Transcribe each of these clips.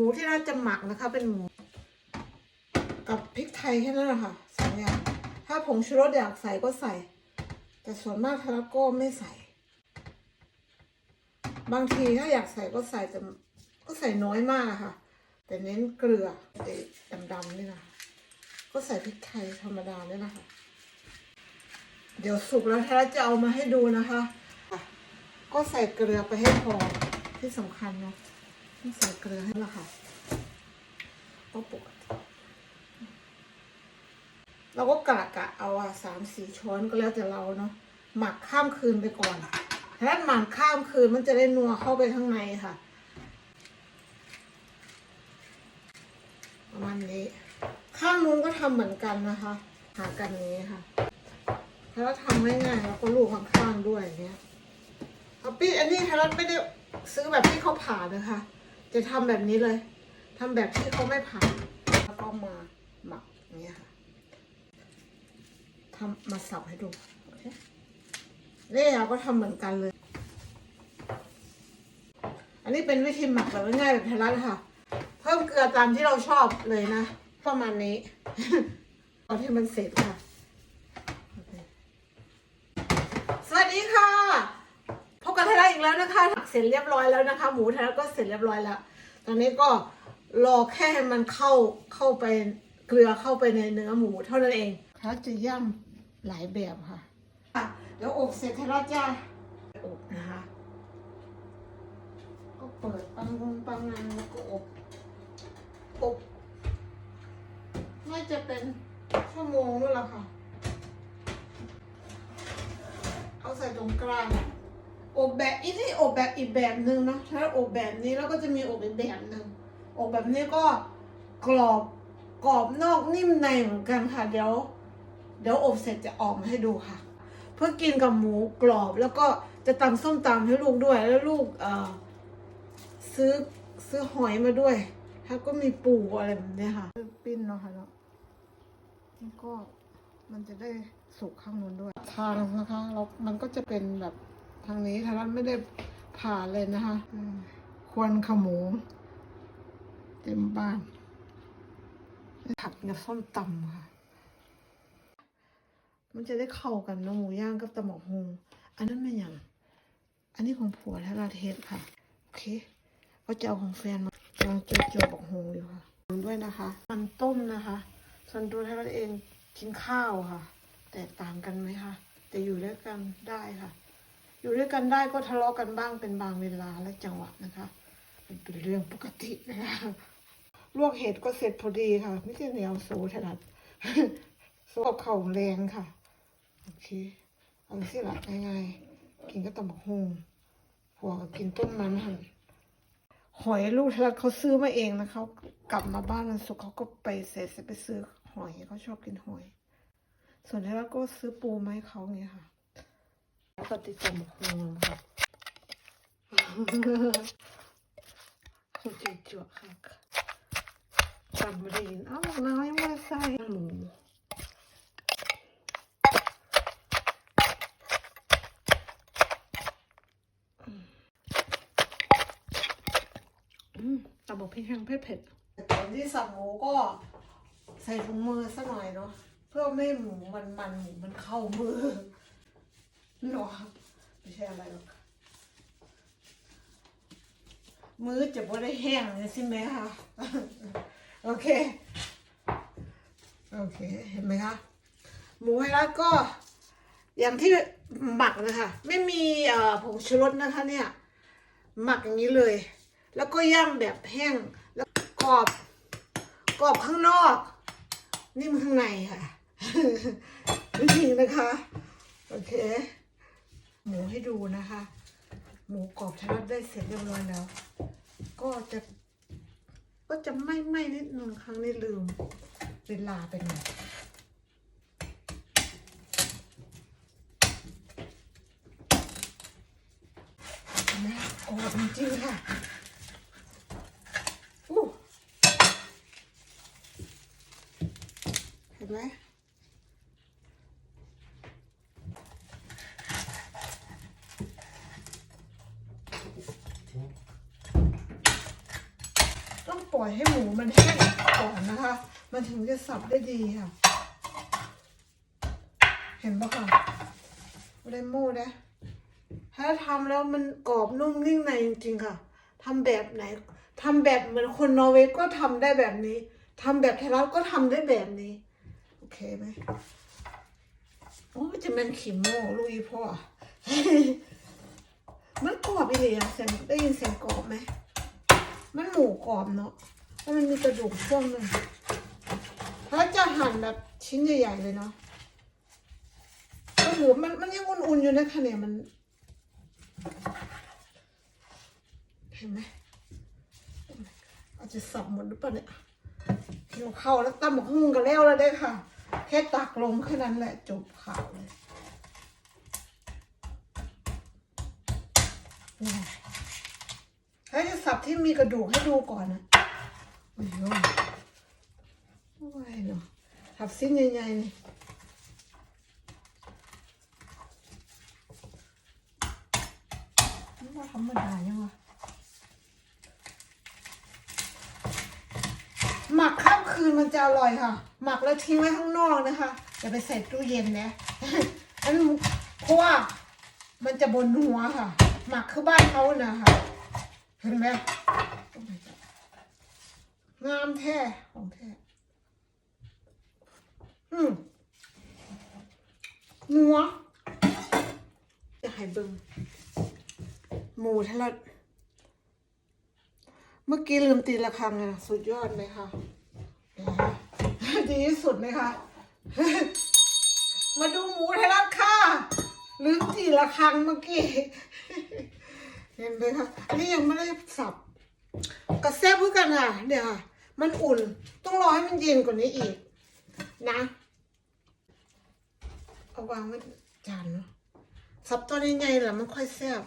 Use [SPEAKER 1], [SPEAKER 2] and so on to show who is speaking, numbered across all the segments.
[SPEAKER 1] หมูที่เราจะหมักนะคะ เป็นหมู กับพริกไทยแค่นั้นแหละค่ะสองอย่างถ้าผงชูรสอยากใส่ก็ใส่ แต่ส่วนมากทาราโก้ไม่ใส่ บางทีถ้าอยากใส่ก็ใส่แต่ก็ใส่น้อยมากะค่ะ แต่เน้นเกลือไอ้ดำๆนี่นะคะก็ใส่พริกไทยธรรมดาเนี่ยนะคะ เดี๋ยวสุกแล้วทาราจะเอามาให้ดูนะคะอะก็ใส่เกลือไปให้พอที่สำคัญเนาะ ต้องใส่เกลือให้ละค่ะ ก็ปกติเราก็กะกะเอาอะสามสี่ช้อนก็แล้วแต่เราเนาะหมักข้ามคืนไปก่อนถ้าหมักข้ามคืนมันจะได้นัวเข้าไปข้างในค่ะ ประมาณนี้ ข้างนู้นก็ทำเหมือนกันนะคะ หากันอย่างนี้ค่ะถ้าทำง่ายๆแล้วก็ลูกข้างๆด้วยอย่างเนี้ยเอาปี้อันนี้ทารัตไม่ได้ซื้อแบบที่เขาผ่านะคะ จะทำแบบนี้เลยทำแบบที่เขาไม่ผ่าแล้วก็มาหมักอย่างเงี้ยค่ะทำมาสับให้ดูโอเคนี่เราก็ทำเหมือนกันเลย อันนี้เป็นวิธีหมักแบบง่ายแบบไทยรัฐค่ะ เพิ่มเกลือตามที่เราชอบเลยนะ ประมาณนี้ตอนที่มันเสร็จค่ะ สวัสดีค่ะ กันไทยรัฐอีกแล้วนะคะหักเสร็จเรียบร้อยแล้วนะคะ หมูไทยรัฐก็เสร็จเรียบร้อยแล้ว ตอนนี้ก็รอแค่ให้มันเข้าเข้าไปเกลือเข้าไปในเนื้อหมูเท่านั้นเองเขาจะย่ำหลายแบบค่ะเดี๋ยวอบเสร็จไทยรัฐจะอบนะคะ ก็เปิดปังงปังงานแล้วก็อบอบน่าจะเป็นชั่วโมงนู่นแหละค่ะ เอาใส่ตรงกลาง อบแบบอีนี่อบแบบอีกแบบหนึ่งนะถ้าอบแบบนี้แล้วก็จะมีอบอีกแบบหนึ่งอบแบบนี้ก็กรอบกรอบนอกนิ่มในเหมือนกันค่ะ เดี๋ยว เดี๋ยวอบเสร็จจะออกมาให้ดูค่ะ เพื่อกินกับหมูกรอบแล้วก็จะตำส้มตำให้ลูกด้วย แล้วลูกเอ่อซื้อซื้อหอยมาด้วยถ้าก็มีปูอะไรแบบเนี้ยค่ะ ปิ้นเนาะค่ะเนาะแล้วก็มันจะได้สุกข้างนู้นด้วย ทางนะคะเรามันก็จะเป็นแบบ ทางนี้ทางนั้นไม่ได้ผ่านเลยนะคะควนขโมงเต็มบ้านผัดกับส้มตำค่ะ มันจะได้เข้ากันเนอะหมูย่างกับตะหมอกฮงอันนั้นเป็นอย่าง อันนี้ของผัวทาราเทสค่ะ โอเคก็จะเอาของแฟนมากำลังโจโจบอกฮงอยู่ค่ะด้วยนะคะ มันต้มนะคะส่วนตัวทาราเองกินข้าวค่ะ แตกต่างกันไหมคะแต่อยู่ด้วยกันได้ค่ะ อยู่ด้วยกันได้ก็ทะเลาะกันบ้างเป็นบางเวลาและจังหวะนะคะเป็นเรื่องปกตินะคะลวกเห็ดก็เสร็จพอดีค่ะ ไม่ใช่เหนียวโซถนัดโซกับเข่าแรงค่ะโอเคเอาสิละง่ายๆกินก็ตำบักฮงผัวก,กินต้นมันหั่นหอยลูกทะลักเขาซื้อมาเองนะเขากลับมาบ้านวันศุกร์เขาก็ไปเสร็จไปซื้อหอยเขาชอบกินหอย ส่วนทลักก็ซื้อปูมาให้เขาเงี้ยค่ะ แล้วก็ติดตำบักฮงค่ะเขาจีจวกค่ะจำไม่ได้อ้าวน้อยมาใส่หมูอืมตำบักพริกแห้งเผ็ดเผ็ดตอนที่สั่งหมูก็ใส่ถุงมือสักหน่อยเนาะเพื่อไม่หมูมันมันหมูมันเข้ามือ เนาะไม่ใช่อะไรหรอกมือจะไม่ได้แห้งเลยใช่ไหมคะโอเค โอเคเห็นไหมคะหมูให้แล้วก็ อย่างที่หมักนะคะ ไม่มีผงชูรสนะคะเนี่ย หมักอย่างนี้เลย แล้วก็ย่างแบบแห้งแล้วกรอบกรอบข้างนอกนิ่มข้างในค่ะนี่นะคะ โอเค หมูให้ดูนะคะ หมูกรอบทะลักได้เสร็จเรียบร้อยแล้ว ก็จะก็จะไม่ไม่นิดนึงครั้งนี้ลืมเวลาไปหน่อยเห็นไหมกรอบจริงๆค่ะ อู้เห็นไหมต้อง ปล่อยให้ห มันแห้งก่อนนะคะ มันถึงจะสับได้ดีค่ะ เห็นปะคะไม่ได้โม่นะถ้าทำแล้วมันกรอบนุ่มนิ่งในจริงๆค่ะทำแบบไหนทำแบบเหมือนคนนอร์เวย์ก็ทำได้แบบนี้ทำแบบไทยรัฐก็ทำได้แบบนี้ โอเคไหมโอ้จะเป็นขีโม่ลูกอีพ่อมันกรอบอีเลยอะเสียงได้ยินเสียงกรอบไหมมันหมูกรอบเนาะ แล้วมันมีกระดูกช่วงหนึ่งแล้วจะหั่นแบบชิ้นใหญ่ๆเลยเนาะก็เหลือมันมันยังอุ่นๆอยู่นะคะเนี่ยมัน เห็นไหมอาจจะสับหมดหรือเปล่าเนี่ยเกี่ยวเข้าวแล้วตั้มบักหุ่งกันแล้วแล้วได้ค่ะ แค่ตักลงแค่นั้นแหละจบข่าวเลยให้สับที่มีกระดูกให้ดูก่อนนะ โอ้ยโอ้ยเนาะสับสิ้นใหญ่ๆนี่นี่ว่าธรรมดายังวะหมักข้ามคืนมันจะอร่อยค่ะ หมักแล้วทิ้งไว้ข้างนอกนะคะอย่าไปใส่ตู้เย็นนะอันนั้นเพราะว่ามันจะบนหัวค่ะ หมักคือบ้านเขานะคะเห็นไหม งามแท้ของแท้อืมนัวจะให้เบิ่งหมูทะลัดเมื่อกี้ลืมตีละครังอะสุดยอดเลยค่ะ ดีที่สุดเลยค่ะ มาดูหมูไทยรัฐค่ะ ลืมตีละครังเมื่อกี้ เห็นไหมคะอันนี้ยังไม่ได้สับกระแซบเพื่อกันค่ะ เดี๋ยวค่ะ มันอุ่น ต้องรอให้มันเย็นกว่านี้อีก นะ เอาวางไว้จานเนาะสับตัวใหญ่ๆแหละมันค่อยแซ่บ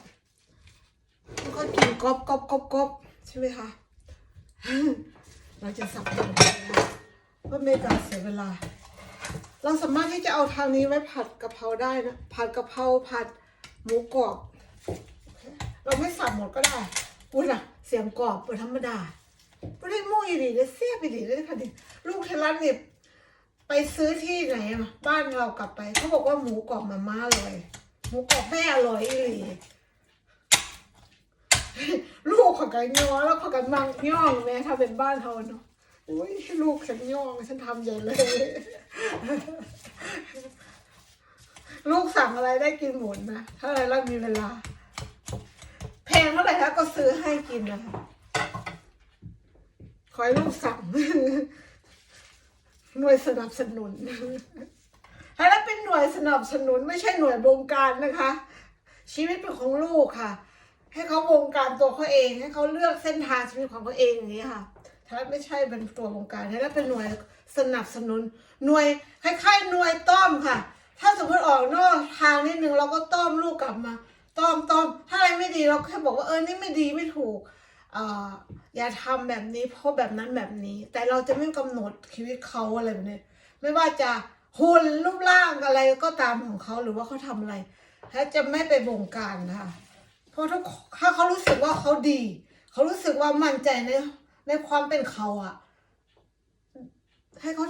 [SPEAKER 1] แล้วก็กินกรอบกรอบกรอบกรอบใช่ไหมคะ เราจะสับกันนะเพื่อไม่การเสียเวลา เราสามารถที่จะเอาทางนี้ไว้ผัดกะเพราได้นะ ผัดกะเพราผัดหมูกรอบ เราไม่สับหมดก็ได้ อุ้ยน่ะเสียงกรอบเป็นธรรมดา ไม่ได้โม่อีหลีเลยเสียบอีหลีเลยค่ะดิลูกเทลันเนี่ยไปซื้อที่ไหนอะบ้านเรากลับไปเขาบอกว่าหมูกรอบมาม่าอร่อยหมูกรอบแม่อร่อยอีหลีลูกของกันย่อแล้วของกันมังย่องแม่ถ้าเป็นบ้านเขาเนาะอุ้ยลูกฉันย่องฉันทำใหญ่เลย ลูกสั่งอะไรได้กินหมดนะถ้าอะไรเรามีเวลา แพงเท่าไหร่คะก็ซื้อให้กินนะคะ อให้ลูกสั่งหน่วยสนับสนุนให้แล้วเป็นหน่วยสนับสนุนไม่ใช่หน่วยบงการนะคะ ชีวิตเป็นของลูกค่ะ ให้เขาวงการตัวเขาเอง ให้เขาเลือกเส้นทางชีวิตของเขาเองอย่างนี้ค่ะถ้าไม่ใช่เป็นตัววงการถ้าเป็นหน่วยสนับสนุน หน่วยคล้ายๆหน่วยต้อมค่ะ ถ้าสมมติออกนอกทางนิดนึงเราก็ต้อมลูกกลับมา ต้อมต้อมถ้าอะไรไม่ดีเราแค่บอกว่าเออนี่ไม่ดีไม่ถูกอ่อ อย่าทำแบบนี้เพราะแบบนั้นแบบนี้ แต่เราจะไม่กำหนดชีวิตเขาอะไรแบบนี้ไม่ว่าจะหุ่นรูปร่างอะไรก็ตามของเขาหรือว่าเขาทำอะไรถ้าจะไม่ไปบงการนะคะเพราะถ้าถ้าเขารู้สึกว่าเขาดี เขารู้สึกว่ามั่นใจในในความเป็นเขาอะให้เขา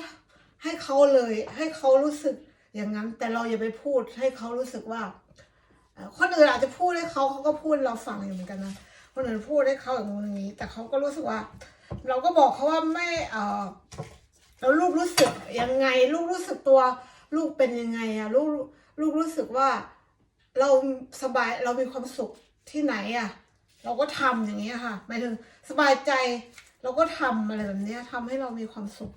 [SPEAKER 1] ให้เขาเลย ให้เขารู้สึกอย่างนั้น แต่เราอย่าไปพูดให้เขารู้สึกว่าคนอื่นอาจจะพูดให้เขาเขาก็พูดเราฟังอยู่เหมือนกันนะ คนอื่นพูดให้เขาอย่างนู้นอย่างนี้ แต่เขาก็รู้สึกว่า เราก็บอกเขาว่าไม่เออแล้วลูกรู้สึกยังไง ลูกรู้สึกตัว ลูกเป็นยังไงอะลูกลูกรู้สึกว่า เราสบายเรามีความสุขที่ไหนอะเราก็ทำอย่างเงี้ยค่ะหมายถึงสบายใจ เราก็ทำอะไรแบบเนี้ยทำให้เรามีความสุข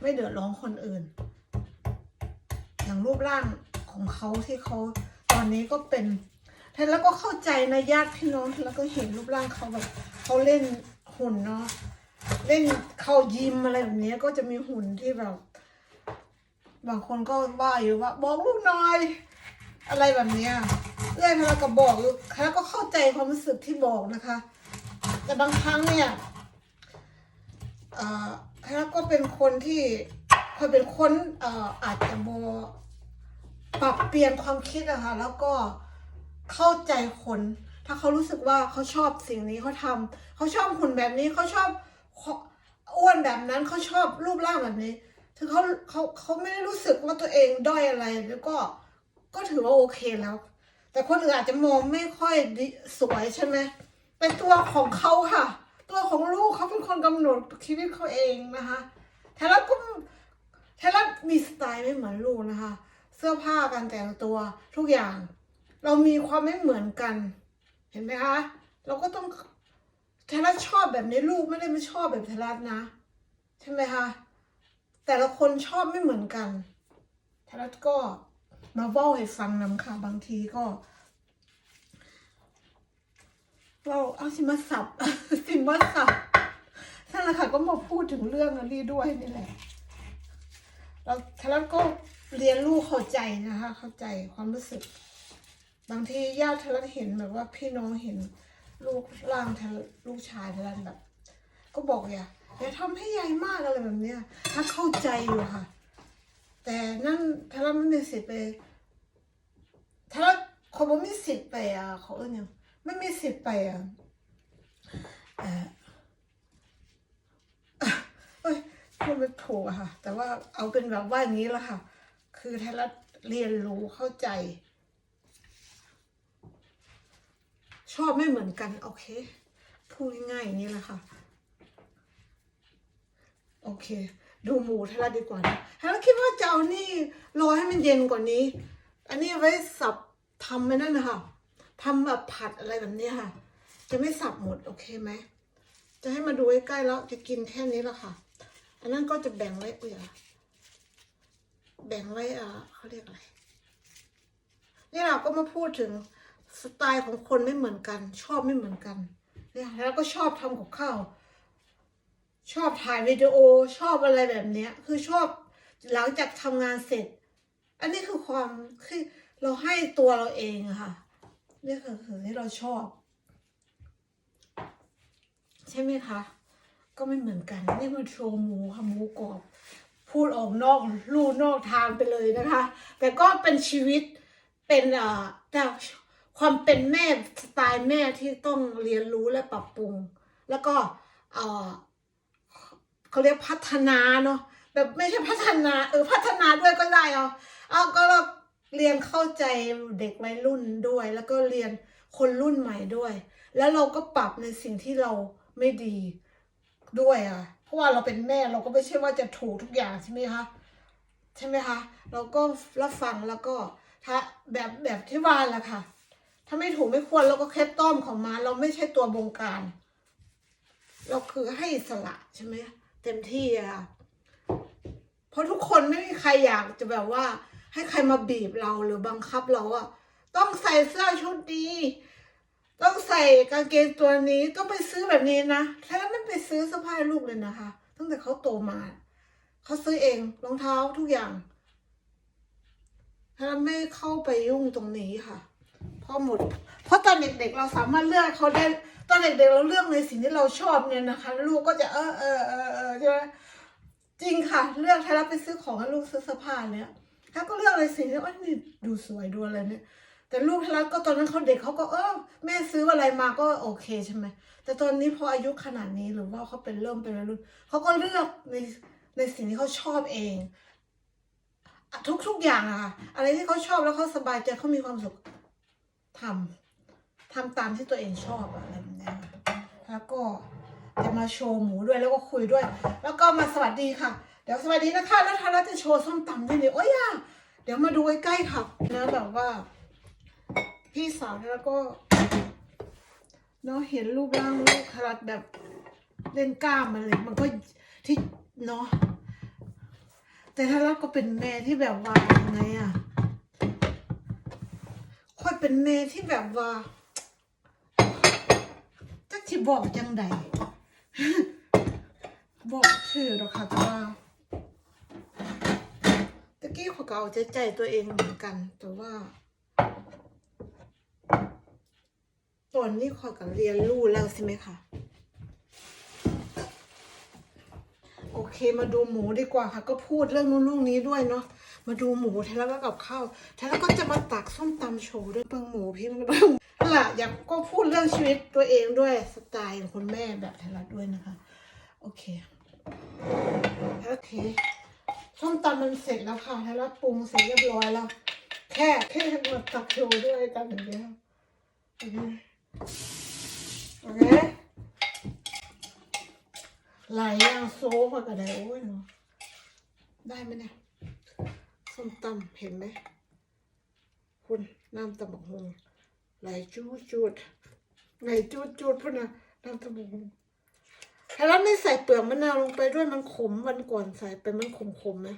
[SPEAKER 1] ไม่เดือดร้อนคนอื่น อย่างรูปร่างของเขาที่เขาตอนนี้ก็เป็น แล้วก็เข้าใจนะญาติพี่น้องแล้วก็เห็นรูปร่างเขาแบบเขาเล่นหุ่นเนาะเล่นเข้ายิมอะไรแบบนี้ก็จะมีหุ่นที่แบบบางคนก็ว่าอยู่ว่าบอกลูกน่อย อะไรแบบเนี้ยเรื่อยมาก็บอกแล้วก็เข้าใจความรู้สึกที่บอกนะคะ แต่บางครั้งเนี่ยเอ่อแล้วก็เป็นคนที่คอยเป็นคนเอ่ออาจจะโมปรับเปลี่ยนความคิดอะค่ะแล้วก็ เข้าใจคน ถ้าเขารู้สึกว่าเขาชอบสิ่งนี้เขาทำเขาชอบหุ่นแบบนี้เขาชอบอ้วนแบบนั้นเขาชอบรูปร่างแบบนี้ ถึงเขาเขาเขาไม่ได้รู้สึกว่าตัวเองด้อยอะไรแล้วก็ก็ถือว่าโอเคแล้ว แต่คนอื่นอาจจะมองไม่ค่อยดีสวยใช่ไหมแต่ตัวของเขาค่ะ ตัวของลูกเขาเป็นคนกำหนดชีวิตเขาเองนะคะแทนรัฐก็แทนรัฐมีสไตล์ไม่เหมือนลูกนะคะ เสื้อผ้าการแต่งตัวทุกอย่าง เรามีความไม่เหมือนกัน เห็นไหมคะ เราก็ต้องแทนรัฐชอบแบบนี้ลูกไม่ได้ไม่ชอบแบบแทนรัฐนะ ใช่ไหมคะแต่ละคนชอบไม่เหมือนกันแทนรัฐก็มาเว่าให้ฟังนำค่ะบางทีก็ เราเอาสิมาสับสิมาสับนั่นแหละค่ะก็มาพูดถึงเรื่องนี้ด้วยนี่แหละเราทารัตก็เรียนรู้เข้าใจนะคะ เข้าใจความรู้สึก บางทีญาติทารัตเห็นแบบว่าพี่น้องเห็นลูกร่างทาลูกชายทรัตแบบ ก็บอกอย่าอย่าทำให้ใหญ่มากอะไรแบบเนี้ยถ้าเข้าใจอยู่ค่ะ แต่นั่นทารัตไม่มีสิทธิ์ไปทารัตคนบ่มีสิทธิ์ไปอะเขาเอิ้นหยังไม่มีสิทธิ์ไปอะเออเอ้ยพูดไม่ถูกอะค่ะ แต่ว่าเอาเป็นแบบว่าอย่างนี้ละค่ะ คือไทยรัฐเรียนรู้เข้าใจ ชอบไม่เหมือนกัน โอเค พูดง่ายๆอย่างนี้แหละค่ะ โอเค ดูหมูทยรัฐดีกว่านะไทยรัฐคิดว่าจะเอานี่รอให้มันเย็นกว่านี้ อันนี้ไว้สับทำไม่นั่นนะคะทำแบบผัดอะไรแบบนี้ค่ะ จะไม่สับหมดโอเคไหม จะให้มาดูใกล้ๆแล้วจะกินแค่นี้ล้วค่ะ อันนั้นก็จะแบ่งไว้เอื่อแบ่งไว้อ่าเขาเรียกอะไรนี่เราก็มาพูดถึง สไตล์ของคนไม่เหมือนกัน ชอบไม่เหมือนกันเนี่ยแล้วก็ชอบทำกับข้าวชอบถ่ายวิดีโอชอบอะไรแบบเนี้ย คือชอบหลังจากทำงานเสร็จ อันนี้คือความคือเราให้ตัวเราเองค่ะนี่คือคือที่เราชอบ ใช่ไหมคะ ก็ไม่เหมือนกัน นี่มันโชว์หมูค่ะหมูกรอบพูดออกนอกลู่นอกทางไปเลยนะคะ แต่ก็เป็นชีวิตเป็นอ่อแต่ ความเป็นแม่สไตล์แม่ที่ต้องเรียนรู้และปรับปรุง แล้วก็เออเขาเรียกพัฒนาเนาะแบบไม่ใช่พัฒนาเออพัฒนาด้วยก็ได้เอาเอาก็เราเรียนเข้าใจเด็กวัยรุ่นด้วย แล้วก็เรียนคนรุ่นใหม่ด้วย แล้วเราก็ปรับในสิ่งที่เราไม่ดีด้วยอะเพราะว่าเราเป็นแม่เราก็ไม่ใช่ว่าจะถูกทุกอย่างใช่ไหมคะใช่ไหมคะ เราก็รับฟังแล้วก็ถ้าแบบแบบที่ว่าแหละค่ะ ถ้าไม่ถูกไม่ควรเราก็แค่ต้อมของมาเราไม่ใช่ตัวบงการ เราคือให้สระใช่ไหมเต็มที่อะค่ะเพราะทุกคนไม่มีใครอยากจะแบบว่า ให้ใครมาบีบเราหรือบังคับเราอะต้องใส่เสื้อชุดดีต้องใส่กางเกงตัวนี้ต้องไปซื้อแบบนี้นะแค่ไม่ไปซื้อเสื้อผ้าลูกเลยนะคะ ตั้งแต่เขาโตมาเขาซื้อเองรองเท้าทุกอย่างถ้าไม่เข้าไปยุ่งตรงนี้ค่ะ พราะหมด เพราะตอนเด็กๆเราสามารถเลือกเขาได้ตอนเด็กๆเราเลือกในสิ่งที่เราชอบเนี่ยนะคะ ลูกก็จะเออเออเออเออใช่ไหมจริงค่ะ เลือกถ้าเราไปซื้อของให้ลูกซื้อเสื้อผ้าเนี่ยถ้าก็เลือกในสิ่งที่ว่านี่ดูสวยดูอะไรเนี่ยแต่ลูกทารัตก็ตอนนั้นเขาเด็กเขาก็เออแม่ซื้ออะไรมาก็โอเคใช่ไหมแต่ตอนนี้พออายุขนาดนี้หรือว่าเขาเป็นเริ่มเป็นวัยรุ่นเขาก็เลือกในในสิ่งที่เขาชอบเอง ทุกทุกอย่างอะค่ะอะไรที่เขาชอบแล้วเขาสบายใจเขามีความสุข ทำทำตามที่ตัวเองชอบอะไรแบบนี้แล้วก็จะมาโชว์หมูด้วยแล้วก็คุยด้วย แล้วก็มาสวัสดีค่ะ เดี๋ยวสวัสดีนะคะแล้วทารัตจะโชว์ส้มตำด้วยนี่โอ้ยอะเดี๋ยวมาดูใกล้ๆค่ะนะแบบว่า พี่สาวแล้วก็เนาะเห็นรูปร่างลูกคารัดแบบเล่นกล้ามมันเลยมันก็ที่เนาะแต่ถ้าเราก็เป็นแม่ที่แบบว่ายังไงอะค่อย เป็นแม่ที่แบบว่าจักที่บอกจังใดบอกชื่อหรอกค่ะแต่ว่าตะกี้ขอก็เอาใจใจตัวเองเหมือนกัน แต่ว่า ตอนนี้ขอยกับเรียนรู้แล้วใช่ไหมคะโอเคมาดูหมูดีกว่าค่ะ ก็พูดเรื่องนู้นเรื่องนี้ด้วยเนาะ มาดูหมูแทแล้วก็กับข้าวแทแล้วก็จะมาตักส้มตำโชว์ด้วยเบิงหมูพี่มันเบิ่งนั่นแหละอยากก็พูดเรื่องชีวิตตัวเองด้วยสไตล์ของคุณแม่แบบแทนรัฐด้วยนะคะ โอเคโอเคส้มตำมันเสร็จแล้วค่ะแล้วปรุงเสร็จเรียบร้อยแล้ว แค่แค่มาตักโชว์ด้วยกันอย่างเดียวโอเคโอเคหลายอย่างโซ่มากันได้โอ้ยเนาะได้ไหมเนี่ย ส้มตำเห็นไหม คุณน้ำตำบักหงไหลจูดจูดไหลจูดจูดพุ่นนะน้ำตำบักหงแล้วไม่ใส่เปลือกมะนาวลงไปด้วยมันขมวันก่อนใส่ไปมันขมขมไหม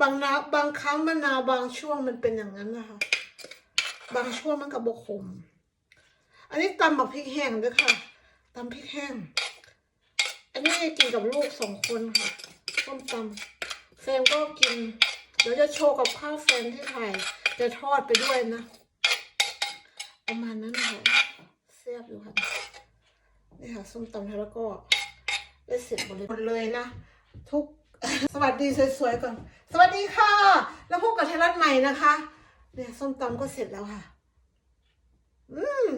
[SPEAKER 1] บางนาบางครั้งมะนาวบางช่วงมันเป็นอย่างนั้นนะคะ บางช่วงมันกับบกขม อันนี้ตำบักพริกแห้งด้วยค่ะตำพริกแห้ง อันนี้กินกับลูกสองคนค่ะส้มตำแฟนก็กิน เดี๋ยวจะโชว์กับข้าวแฟนให้ถ่ายจะทอดไปด้วยนะ ประมาณนั้นค่ะเสียบอยู่ค่ะนี่ค่ะส้มตำแล้วก็ได้เสร็จหมดเลยนะ ทุกสวัสดีสวยๆก่อน สวัสดีค่ะ แล้วพบกับไทยรัฐใหม่นะคะ เนี่ยส้มตำก็เสร็จแล้วค่ะ อืม